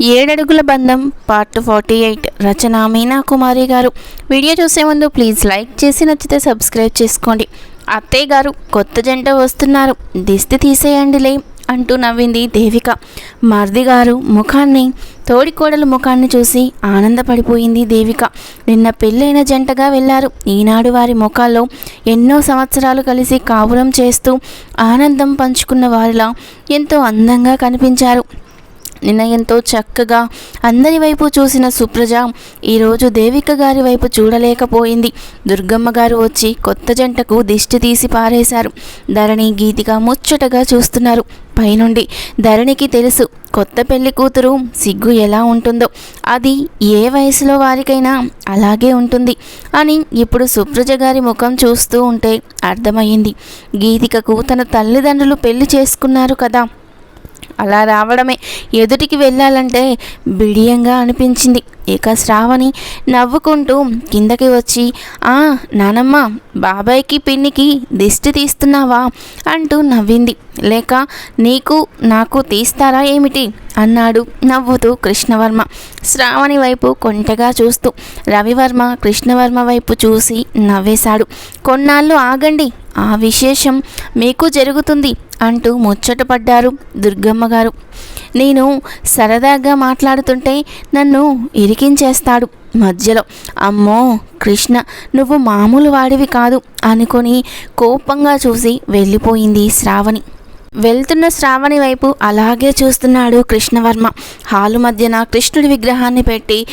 ఏడడుగుల బంధం part forty eight రచన మీనా కుమారి గారు. Video చూసే ముందు ప్లీజ్ లైక్ చేసి నచ్చితే సబ్స్క్రైబ్ చేసుకోండి. అత్తయ్య గారు కొత్త జంట వస్తున్నారు. దిష్టి తీసేయండిలే అంటూ నవ్వింది దేవిక. మర్ది గారు ముఖాన్ని తోడికోడల ముఖాన్ని చూసి ఆనందపడిపోయింది దేవిక. నిన్న పెళ్ళైన జంటగా వెళ్ళారు ఈనాడు వారి ముఖాల్లో ఎన్నో సంవత్సరాలు కలిసి కాపురం చేస్తూ ఆనందం పంచుకున్న వారిలా ఎంతో అందంగా కనిపించారు. నిన్న చక్కగా అందరి వైపు చూసిన సుప్రజ ఈరోజు దేవిక గారి వైపు చూడలేకపోయింది. దుర్గమ్మ గారు వచ్చి కొత్త జంటకు దిష్టి తీసి పారేశారు. ధరణి గీతిగా ముచ్చటగా చూస్తున్నారు. పైనుండి ధరణికి తెలుసు కొత్త పెళ్ళి కూతురు సిగ్గు ఎలా ఉంటుందో. అది ఏ వయసులో వారికైనా అలాగే ఉంటుంది అని ఇప్పుడు సుప్రజ గారి ముఖం చూస్తూ ఉంటే అర్థమయ్యింది. గీతికకు తన తల్లిదండ్రులు పెళ్ళి చేసుకున్నారు కదా. అలా రావడమే. ఎదుటికి వెళ్ళాలంటే బిడియంగా అనిపించింది. ఇక శ్రావణి నవ్వుకుంటూ కిందకి వచ్చి ఆ నానమ్మ బాబాయ్కి పిన్నికి దిష్టి తీస్తున్నావా? అంటూ నవ్వింది. లేక నీకు నాకు తీస్తారా ఏమిటి? అన్నాడు నవ్వుతూ కృష్ణవర్మ. శ్రావణి వైపు కొంటగా చూస్తూ రవివర్మ కృష్ణవర్మ వైపు చూసి నవ్వేశాడు. కొన్నాళ్ళు ఆగండి. ఆ విశేషం మీకు జరుగుతుంది. అంటూ ముచ్చటపడ్డారు దుర్గమ్మ గారు. నేను సరదాగా మాట్లాడుతుంటే నన్ను ఇరికించేస్తాడు మధ్యలో. అమ్మో కృష్ణ నువ్వు మామూలు వాడివి కాదు అనుకొని కోపంగా చూసి వెళ్ళిపోయింది శ్రావణి. వెళ్తున్న శ్రావణి వైపు అలాగే చూస్తున్నాడు కృష్ణవర్మ. హాలు మధ్యన కృష్ణుడి విగ్రహాన్ని పెట్టి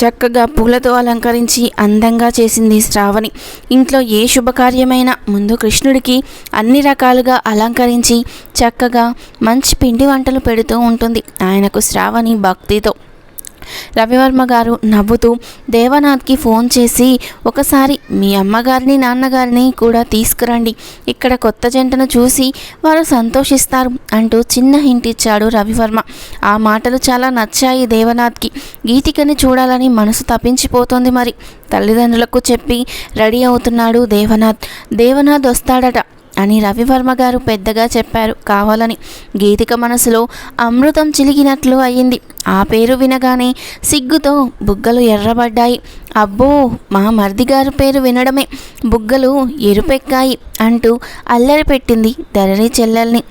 చక్కగా పూలతో అలంకరించి అందంగా చేసింది శ్రావణి. ఇంట్లో ఏ శుభకార్యమైన ముందు కృష్ణుడికి అన్ని రకాలుగా అలంకరించి చక్కగా మంచి పిండి వంటలు పెడుతూ ఉంటుంది. ఆయనకు శ్రావణి భక్తితో. రవివర్మ గారు నవ్వుతూ దేవనాథ్కి ఫోన్ చేసి ఒకసారి మీ అమ్మగారిని నాన్నగారిని కూడా తీసుకురండి. ఇక్కడ కొత్త జంటను చూసి వారు సంతోషిస్తారు అంటూ చిన్న హింట్ ఇచ్చాడు రవివర్మ. ఆ మాటలు చాలా నచ్చాయి దేవనాథ్కి. గీతికని చూడాలని మనసు తప్పించిపోతుంది మరి. తల్లిదండ్రులకు చెప్పి రెడీ అవుతున్నాడు దేవనాథ్. దేవనాథ్ వస్తాడట. అని రవివర్మ గారు పెద్దగా చెప్పారు. కావాలని గీతిక మనసులో అమృతం చిలిగినట్లు అయ్యింది ఆ పేరు వినగానే సిగ్గుతో బుగ్గలు ఎర్రబడ్డాయి. అబ్బో మా మర్ది గారి పేరు వినడమే. బుగ్గలు ఎరుపెక్కాయి అంటూ అల్లరి పెట్టింది ధరణి చెల్లెల్ని.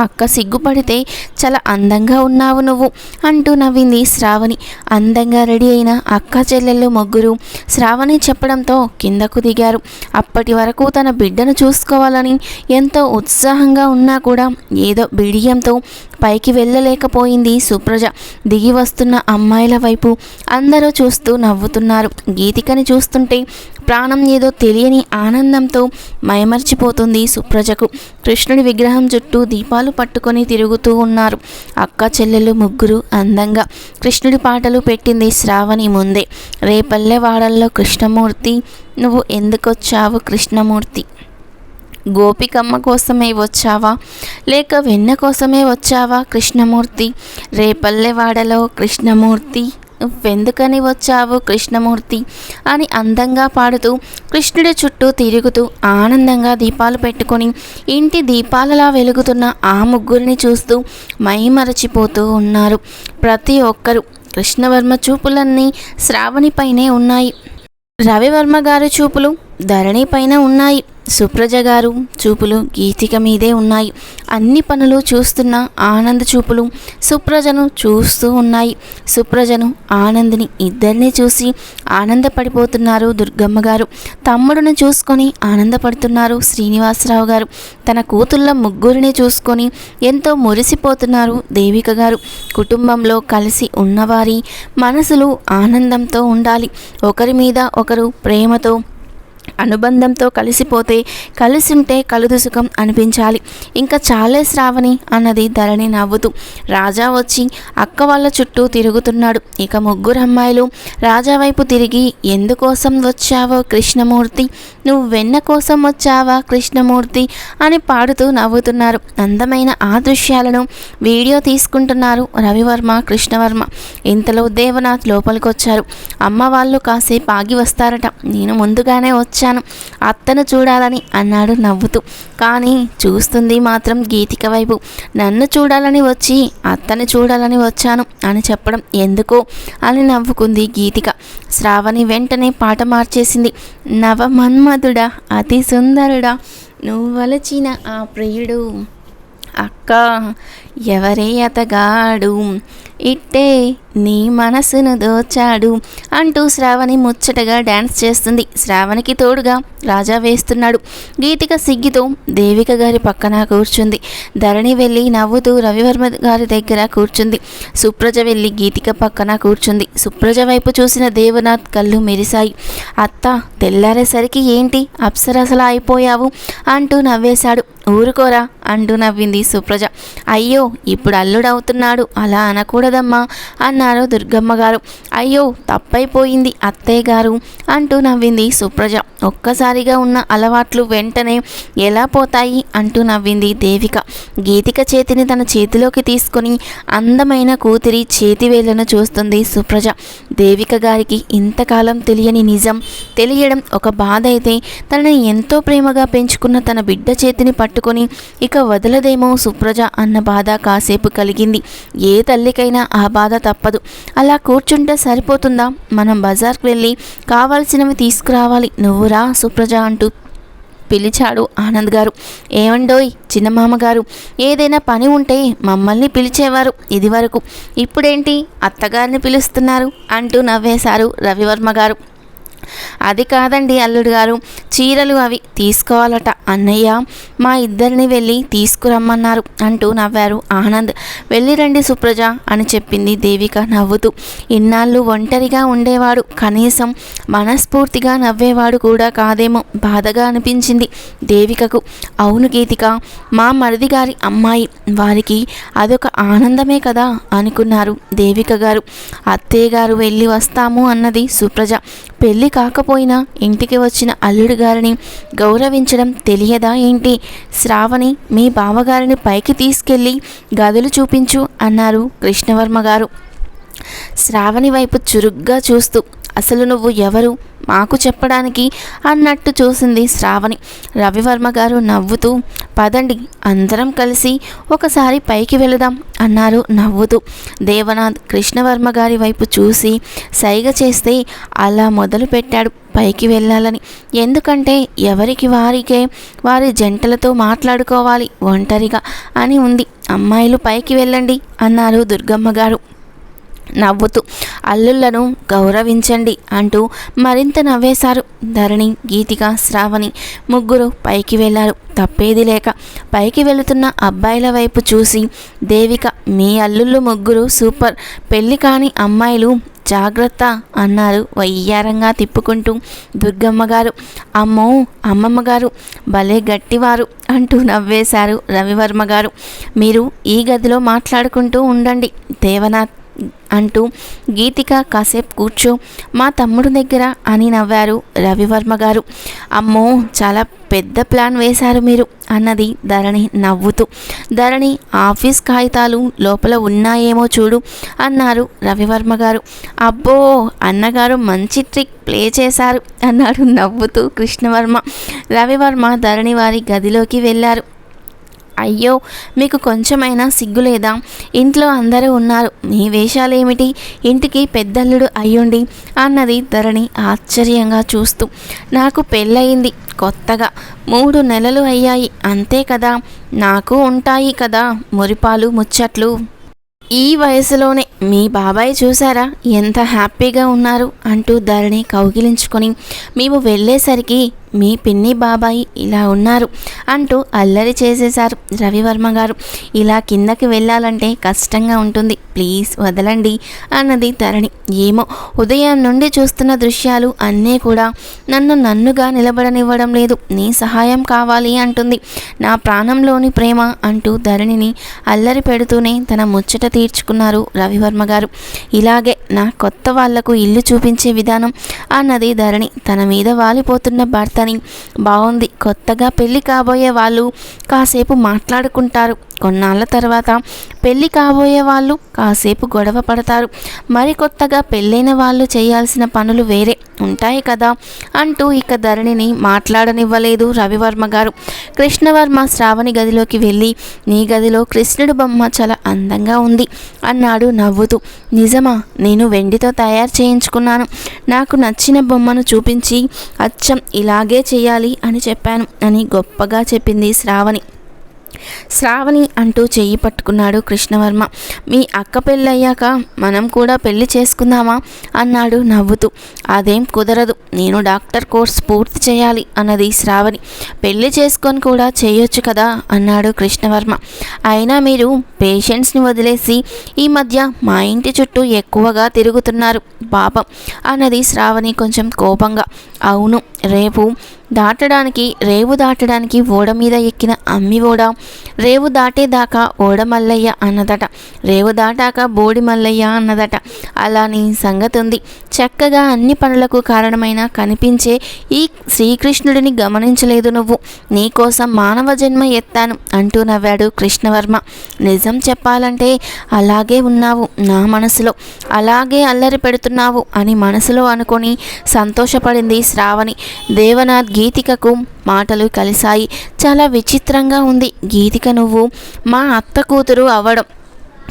అక్క సిగ్గుపడితే చాలా అందంగా ఉన్నావు నువ్వు అంటూ నవ్వింది శ్రావణి. అందంగా రెడీ అయిన అక్క చెల్లెళ్ళు ముగ్గురు శ్రావణి చెప్పడంతో కిందకు దిగారు. అప్పటి వరకు తన బిడ్డను చూసుకోవాలని ఎంతో ఉత్సాహంగా ఉన్నా కూడా ఏదో బిడియంతో పైకి వెళ్ళలేకపోయింది సుప్రజ. దిగి వస్తున్న అమ్మాయిల వైపు అందరూ చూస్తూ నవ్వుతున్నారు. గీతికని చూస్తుంటే ప్రాణం ఏదో తెలియని ఆనందంతో మైమర్చిపోతుంది సుప్రజకు. కృష్ణుడి విగ్రహం చుట్టూ దీపాలు పట్టుకొని తిరుగుతూ ఉన్నారు. అక్క చెల్లెలు ముగ్గురు అందంగా కృష్ణుడి పాటలు పెట్టింది శ్రావణి ముందే. రేపల్లె వాడల్లో కృష్ణమూర్తి నువ్వు ఎందుకొచ్చావు కృష్ణమూర్తి? గోపికమ్మ కోసమే వచ్చావా? లేక వెన్న కోసమే వచ్చావా కృష్ణమూర్తి? రేపల్లెవాడలో కృష్ణమూర్తి నువ్వెందుకని వచ్చావు కృష్ణమూర్తి? అని అందంగా పాడుతూ కృష్ణుడి చుట్టూ తిరుగుతూ ఆనందంగా దీపాలు పెట్టుకొని ఇంటి దీపాలలా వెలుగుతున్న ఆ ముగ్గురిని చూస్తూ మైమరచిపోతూ ఉన్నారు ప్రతి ఒక్కరూ. కృష్ణవర్మ చూపులన్నీ శ్రావణిపైనే ఉన్నాయి. రవివర్మ గారి చూపులు ధరణి పైన ఉన్నాయి. సుప్రజ గారు చూపులు గీతిక మీదే ఉన్నాయి. అన్ని పనులు చూస్తున్న ఆనంద్ చూపులు సుప్రజను చూస్తూ ఉన్నాయి. సుప్రజను ఆనంద్ని ఇద్దరిని చూసి ఆనందపడిపోతున్నారు దుర్గమ్మ గారు తమ్ముడిని చూసుకొని ఆనందపడుతున్నారు శ్రీనివాసరావు గారు. తన కూతుళ్ళ ముగ్గురిని చూసుకొని ఎంతో మురిసిపోతున్నారు దేవిక గారు. కుటుంబంలో కలిసి ఉన్నవారి మనసులు ఆనందంతో ఉండాలి. ఒకరి మీద ఒకరు ప్రేమతో అనుబంధంతో కలిసిపోతే కలిసి ఉంటే కలుదు సుఖం అనిపించాలి. ఇంకా చాలే శ్రావణి అన్నది ధరణి నవ్వుతూ. రాజా వచ్చి అక్క వాళ్ళ చుట్టూ తిరుగుతున్నాడు. ఇక ముగ్గురు అమ్మాయిలు రాజా వైపు తిరిగి ఎందుకోసం వచ్చావో కృష్ణమూర్తి? నువ్వు వెన్న కోసం వచ్చావా కృష్ణమూర్తి? అని పాడుతూ నవ్వుతున్నారు. అందమైన ఆ దృశ్యాలను వీడియో తీసుకుంటున్నారు రవివర్మ కృష్ణవర్మ. ఇంతలో దేవనాథ్ లోపలికొచ్చారు. అమ్మ వాళ్ళు కాసేపు ఆగి వస్తారట. నేను ముందుగానే వచ్చాను వచ్చాను. అత్తను చూడాలని అన్నాడు నవ్వుతూ. కానీ చూస్తుంది మాత్రం గీతిక వైపు. నన్ను చూడాలని వచ్చి అత్తని చూడాలని వచ్చాను అని చెప్పడం ఎందుకు అని నవ్వుకుంది గీతిక. శ్రావణి వెంటనే పాట మార్చేసింది. నవ మన్మధుడా అతి సుందరుడా నువ్వలచిన ఆ ప్రియుడు. అక్క ఎవరే అతగాడు? ఇట్టే నీ మనసును దోచాడు అంటూ శ్రావణి ముచ్చటగా డ్యాన్స్ చేస్తుంది. శ్రావణికి తోడుగా రాజా వేస్తున్నాడు. గీతిక సిగ్గితో దేవిక గారి పక్కన కూర్చుంది. ధరణి వెళ్ళి నవ్వుతూ రవివర్మ గారి దగ్గర కూర్చుంది. సుప్రజ వెళ్ళి గీతిక పక్కన కూర్చుంది. సుప్రజ వైపు చూసిన దేవనాథ్ కళ్ళు మెరిశాయి. అత్త తెల్లారేసరికి ఏంటి? అప్సరసలా అయిపోయావు అంటూ నవ్వేశాడు. ఊరుకోరా అంటూ నవ్వింది సుప్రజ. అయ్యో ఇప్పుడు అల్లుడవుతున్నాడు. అలా అనకూడదమ్మా అన్నారు దుర్గమ్మ గారు అయ్యో తప్పైపోయింది అత్తయ్య గారు అంటూ నవ్వింది సుప్రజ. ఒక్కసారిగా ఉన్న అలవాట్లు వెంటనే ఎలా పోతాయి అంటూ నవ్వింది దేవిక. గీతిక చేతిని తన చేతిలోకి తీసుకొని అందమైన కూతురి చేతివేళ్ళను చూస్తుంది సుప్రజ. దేవిక గారికి ఇంతకాలం తెలియని నిజం తెలియడం ఒక బాధ అయితే తనని ఎంతో ప్రేమగా పెంచుకున్న తన బిడ్డ చేతిని పట్టు పట్టుకొని ఇక వదలదేమో సుప్రజ అన్న బాధ కాసేపు కలిగింది. ఏ తల్లికైనా ఆ బాధ తప్పదు. అలా కూర్చుంటే సరిపోతుందా? మనం బజార్కి వెళ్ళి కావాల్సినవి తీసుకురావాలి. నువ్వురా సుప్రజ అంటూ పిలిచాడు ఆనంద్ గారు. ఏమండోయ్ చిన్నమామ గారు ఏదైనా పని ఉంటే మమ్మల్ని పిలిచేవారు ఇదివరకు. ఇప్పుడేంటి అత్తగారిని పిలుస్తున్నారు? అంటూ నవ్వేశారు రవివర్మ గారు. అది కాదండి అల్లుడు గారు చీరలు అవి తీసుకోవాలట. అన్నయ్య మా ఇద్దరిని వెళ్ళి తీసుకురమ్మన్నారు అంటూ నవ్వారు ఆనంద్. వెళ్ళి రండి సుప్రజ అని చెప్పింది దేవిక నవ్వుతూ. ఇన్నాళ్ళు ఒంటరిగా ఉండేవాడు కనీసం మనస్ఫూర్తిగా నవ్వేవాడు కూడా కాదేమో బాధగా అనిపించింది దేవికకు. అవును గీతిక మా మరిది గారి అమ్మాయి వారికి అదొక ఆనందమే కదా అనుకున్నారు దేవిక గారు. అత్తయ్య గారు వెళ్ళి వస్తాము అన్నది సుప్రజ. పెళ్ళి కాకపోయినా ఇంటికి వచ్చిన అల్లుడు గారిని గౌరవించడం తెలియదా ఏంటి? శ్రావణి మీ బావగారిని పైకి తీసుకెళ్ళి గదులు చూపించు అన్నారు కృష్ణవర్మ గారు. శ్రావణి వైపు చురుగ్గా చూస్తూ అసలు నువ్వు ఎవరు? మాకు చెప్పడానికి అన్నట్టు చూసింది శ్రావణి. రవివర్మ గారు నవ్వుతూ పదండి అందరం కలిసి ఒకసారి పైకి వెళదాం అన్నారు నవ్వుతూ. దేవనాథ్ కృష్ణవర్మ గారి వైపు చూసి సైగ చేస్తే అలా మొదలు పెట్టాడు పైకి వెళ్ళాలని. ఎందుకంటే ఎవరికి వారికే వారి జంటలతో మాట్లాడుకోవాలి ఒంటరిగా అని ఉంది. అమ్మాయిలు పైకి వెళ్ళండి అన్నారు దుర్గమ్మ గారు. నవ్వుతూ అల్లుళ్ళను గౌరవించండి అంటూ మరింత నవ్వేశారు ధరణి గీతిక శ్రావణి. ముగ్గురు పైకి వెళ్ళారు తప్పేది లేక పైకి వెళుతున్న అబ్బాయిల వైపు చూసి దేవిక మీ అల్లుళ్ళు ముగ్గురు సూపర్. పెళ్ళి కాని అమ్మాయిలు జాగ్రత్త అన్నారు వయ్యారంగా తిప్పుకుంటూ దుర్గమ్మ గారు. అమ్మో అమ్మమ్మ గారు భలే గట్టివారు అంటూ నవ్వేశారు రవివర్మ గారు. మీరు ఈ గదిలో మాట్లాడుకుంటూ ఉండండి దేవనాథ్. అంటూ గీతిక కాసేపు కూర్చో మా తమ్ముడు దగ్గర అని నవ్వారు రవివర్మ గారు. అమ్మో చాలా పెద్ద ప్లాన్ వేశారు మీరు అన్నది ధరణి నవ్వుతూ. ధరణి ఆఫీస్ కాగితాలు లోపల ఉన్నాయేమో చూడు అన్నారు రవివర్మ గారు. అబ్బో అన్నగారు మంచి ట్రిక్ ప్లే చేశారు అన్నాడు నవ్వుతూ కృష్ణవర్మ. రవివర్మ ధరణి వారి గదిలోకి వెళ్ళారు. అయ్యో మీకు కొంచెమైనా సిగ్గు లేదా? ఇంట్లో అందరూ ఉన్నారు. మీ వేషాలేమిటి? ఇంటికి పెద్దల్లుడు అయ్యుండి అన్నది ధరణి ఆశ్చర్యంగా చూస్తూ. నాకు పెళ్ళయింది కొత్తగా. మూడు నెలలు అయ్యాయి. అంతే కదా? నాకు ఉంటాయి కదా? మురిపాలు ముచ్చట్లు. ఈ వయసులోనే మీ బాబాయ్ చూసారా ఎంత హ్యాపీగా ఉన్నారు అంటూ ధరణి కౌగిలించుకొని. మేము వెళ్ళేసరికి మీ పిన్ని బాబాయి ఇలా ఉన్నారు అంటూ అల్లరి చేసేశారు రవివర్మ గారు. ఇలా కిందకి వెళ్ళాలంటే కష్టంగా ఉంటుంది. ప్లీజ్ వదలండి అన్నది తరణి ఏమో ఉదయం నుండి చూస్తున్న దృశ్యాలు అన్నీ కూడా నన్ను నన్నుగా నిలబడనివ్వడం లేదు. నీ సహాయం కావాలి అంటుంది. నా ప్రాణంలోని ప్రేమ అంటూ ధరణిని అల్లరి పెడుతూనే తన ముచ్చట తీర్చుకున్నారు రవివర్మ గారు. ఇలాగే నా కొత్త వాళ్ళకు ఇల్లు చూపించే విధానం అన్నది ధరణి తన మీద వాలిపోతున్న కానీ బాగుంది కొత్తగా పెళ్ళి కాబోయే వాళ్ళు కాసేపు మాట్లాడుకుంటారు. కొన్నాళ్ళ తర్వాత పెళ్ళి కాబోయే వాళ్ళు కాసేపు గొడవ పడతారు. మరి కొత్తగా పెళ్ళైన వాళ్ళు చేయాల్సిన పనులు వేరే ఉంటాయి కదా అంటూ ఇక ధరణిని మాట్లాడనివ్వలేదు రవివర్మ గారు. కృష్ణవర్మ శ్రావణి గదిలోకి వెళ్ళి నీ గదిలో కృష్ణుడు బొమ్మ చాలా అందంగా ఉంది అన్నాడు నవ్వుతూ. నిజమా నేను వెండితో తయారు చేయించుకున్నాను. నాకు నచ్చిన బొమ్మను చూపించి అచ్చం ఇలాగే చేయాలి అని చెప్పాను అని గొప్పగా చెప్పింది శ్రావణి. శ్రావణి అంటూ చెయ్యి పట్టుకున్నాడు కృష్ణవర్మ. మీ అక్క పెళ్ళయ్యాక మనం కూడా పెళ్ళి చేసుకుందామా? అన్నాడు నవ్వుతూ. అదేం కుదరదు నేను డాక్టర్ కోర్స్ పూర్తి చేయాలి అన్నది శ్రావణి. పెళ్ళి చేసుకొని కూడా చేయొచ్చు కదా? అన్నాడు కృష్ణవర్మ. అయినా మీరు పేషెంట్స్ని వదిలేసి ఈ మధ్య మా ఇంటి చుట్టూ ఎక్కువగా తిరుగుతున్నారు పాపం అన్నది శ్రావణి కొంచెం కోపంగా. అవును రేపు దాటడానికి రేవు దాటడానికి ఓడ మీద ఎక్కిన అమ్మి ఓడ రేవు దాటేదాకా ఓడ మల్లయ్య అన్నదట రేవు దాటాక బోడి మల్లయ్య అన్నదట. అలా నీ సంగతి ఉంది చక్కగా అన్ని పనులకు కారణమైన కనిపించే ఈ శ్రీకృష్ణుడిని గమనించలేదు నువ్వు. నీకోసం మానవ జన్మ ఎత్తాను అంటూ నవ్వాడు కృష్ణవర్మ. నిజం చెప్పాలంటే అలాగే ఉన్నావు నా మనసులో. అలాగే అల్లరి పెడుతున్నావు అని మనసులో అనుకొని సంతోషపడింది శ్రావణి. దేవనాథ్ గీతికకు మాటలు కలిశాయి. చాలా విచిత్రంగా ఉంది. గీతిక నువ్వు మా అత్త కూతురు అవ్వడం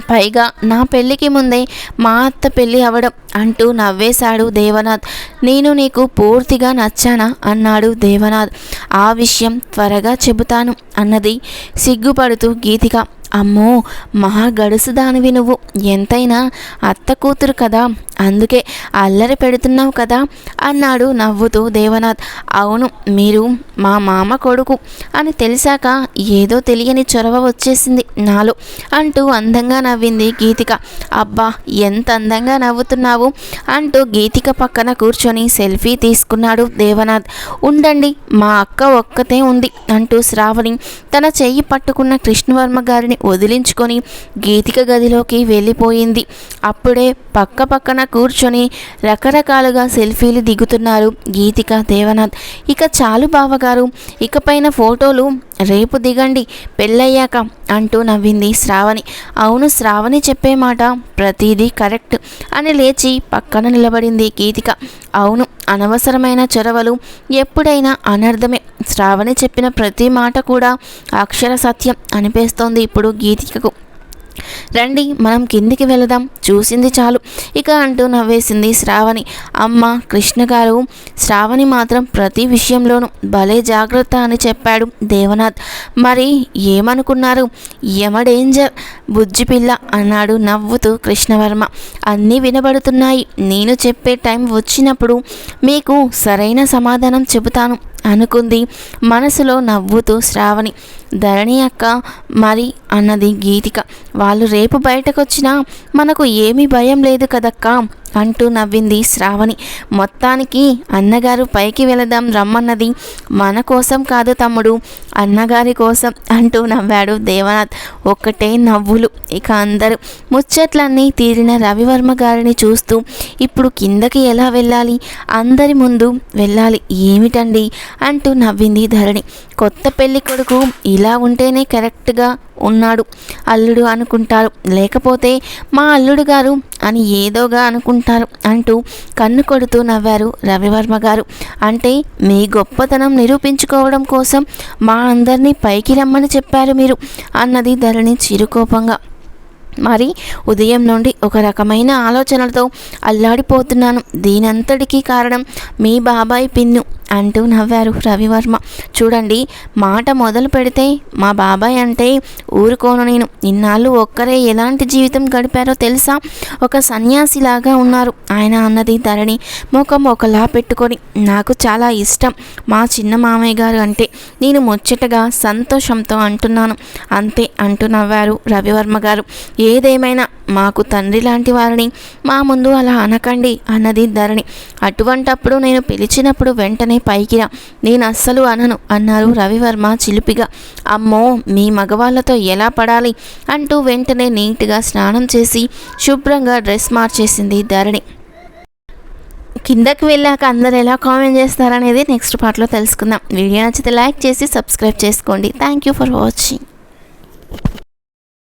పైగా నా పెళ్ళికి ముందే మా అత్త పెళ్ళి అవడం అంటూ నవ్వేశాడు దేవనాథ్. నేను నీకు పూర్తిగా నచ్చానా? అన్నాడు దేవనాథ్. ఆ విషయం త్వరగా చెబుతాను అన్నది సిగ్గుపడుతూ గీతిక. అమ్మో మహా గడుసుదానివి నువ్వు. ఎంతైనా అత్త కూతురు కదా అందుకే అల్లరి పెడుతున్నావు కదా అన్నాడు నవ్వుతూ దేవనాథ్. అవును మీరు మా మామ కొడుకు అని తెలిసాక ఏదో తెలియని చొరవ వచ్చేసింది నాలో అంటూ అందంగా నవ్వింది గీతిక. అబ్బా ఎంత అందంగా నవ్వుతున్నావు అంటూ గీతిక పక్కన కూర్చొని సెల్ఫీ తీసుకున్నాడు దేవనాథ్. ఉండండి మా అక్క ఒక్కతే ఉంది అంటూ శ్రావణి తన చెయ్యి పట్టుకున్న కృష్ణవర్మ గారిని వదిలించుకొని గీతిక గదిలోకి వెళ్ళిపోయింది. అప్పుడే పక్క పక్కన కూర్చొని రకరకాలుగా సెల్ఫీలు దిగుతున్నారు గీతిక దేవనాథ్. ఇక చాలు బావగారు ఇకపైన ఫోటోలు రేపు దిగండి పెళ్ళయ్యాక అంటూ నవ్వింది శ్రావణి. అవును శ్రావణి చెప్పే మాట ప్రతిదీ కరెక్ట్ అని లేచి పక్కన నిలబడింది గీతిక. అవును అనవసరమైన చొరవలు ఎప్పుడైనా అనర్థమే. శ్రావణి చెప్పిన ప్రతి మాట కూడా అక్షర సత్యం అనిపిస్తోంది ఇప్పుడు గీతికకు. రండి మనం కిందికి వెళదాం. చూసింది చాలు. ఇక అంటూ నవ్వేసింది శ్రావణి. అమ్మ కృష్ణ గారు శ్రావణి మాత్రం ప్రతి విషయంలోనూ భలే జాగ్రత్త అని చెప్పాడు దేవనాథ్. మరి ఏమనుకున్నారు? ఎమ డేంజర్ బుజ్జిపిల్ల అన్నాడు నవ్వుతూ కృష్ణవర్మ. అన్నీ వినబడుతున్నాయి. నేను చెప్పే టైం వచ్చినప్పుడు మీకు సరైన సమాధానం చెబుతాను. అనుకుంది. మనసులో నవ్వుతూ శ్రావణి ధరణి అక్క మరి అన్నది గీతిక వాళ్ళు రేపు బయటకొచ్చినా మనకు ఏమీ భయం లేదు కదక్కా? అంటూ నవ్వింది శ్రావణి. మొత్తానికి అన్నగారు పైకి వెళదాం రమ్మన్నది మన కోసం కాదు తమ్ముడు అన్నగారి కోసం అంటూ నవ్వాడు దేవనాథ్. ఒక్కటే నవ్వులు. ఇక అందరూ ముచ్చట్లన్నీ తీరిన రవివర్మ గారిని చూస్తూ ఇప్పుడు కిందకి ఎలా వెళ్ళాలి? అందరి ముందు వెళ్ళాలి ఏమిటండి? అంటూ నవ్వింది ధరణి. కొత్త పెళ్ళి కొడుకు ఇలా ఉంటేనే కరెక్ట్గా ఉన్నాడు. అల్లుడు అనుకుంటారు. లేకపోతే మా అల్లుడు గారు అని ఏదోగా అనుకుంటారు అంటూ కన్ను కొడుతూ నవ్వారు రవివర్మ గారు. అంటే మీ గొప్పతనం నిరూపించుకోవడం కోసం మా అందరినీ పైకి రమ్మని చెప్పారు మీరు అన్నది ధరణి చిరుకోపంగా. మరి ఉదయం నుండి ఒక రకమైన ఆలోచనలతో అల్లాడిపోతున్నాను. దీనంతటికీ కారణం మీ బాబాయ్ పిన్ను. అంటూ నవ్వారు రవివర్మ. చూడండి మాట మొదలు పెడితే మా బాబాయ్ అంటే ఊరుకోను నేను. ఇన్నాళ్ళు ఒక్కరే ఎలాంటి జీవితం గడిపారో తెలుసా? ఒక సన్యాసిలాగా ఉన్నారు. ఆయన అన్నది ధరణి ముఖం ఒకలా పెట్టుకొని నాకు చాలా ఇష్టం మా చిన్న మామయ్య గారు అంటే. నేను ముచ్చటగా సంతోషంతో అంటున్నాను. అంతే అంటూ నవ్వారు రవివర్మ గారు. ఏదేమైనా మాకు తండ్రి లాంటి వారిని మా ముందు అలా అనకండి అన్నది ధరణి. అటువంటప్పుడు నేను పిలిచినప్పుడు వెంటనే పైకిరా. నేను అస్సలు అనను అన్నారు రవివర్మ చిలిపిగా. అమ్మో మీ మగవాళ్ళతో ఎలా పడాలి? అంటూ వెంటనే నీట్గా స్నానం చేసి శుభ్రంగా డ్రెస్ మార్చేసింది ధరణి. కిందకి వెళ్ళాక అందరు ఎలా కామెంట్ చేస్తారనేది నెక్స్ట్ పార్ట్లో తెలుసుకుందాం. వీడియో నచ్చితే లైక్ చేసి సబ్స్క్రైబ్ చేసుకోండి. Thank you for watching.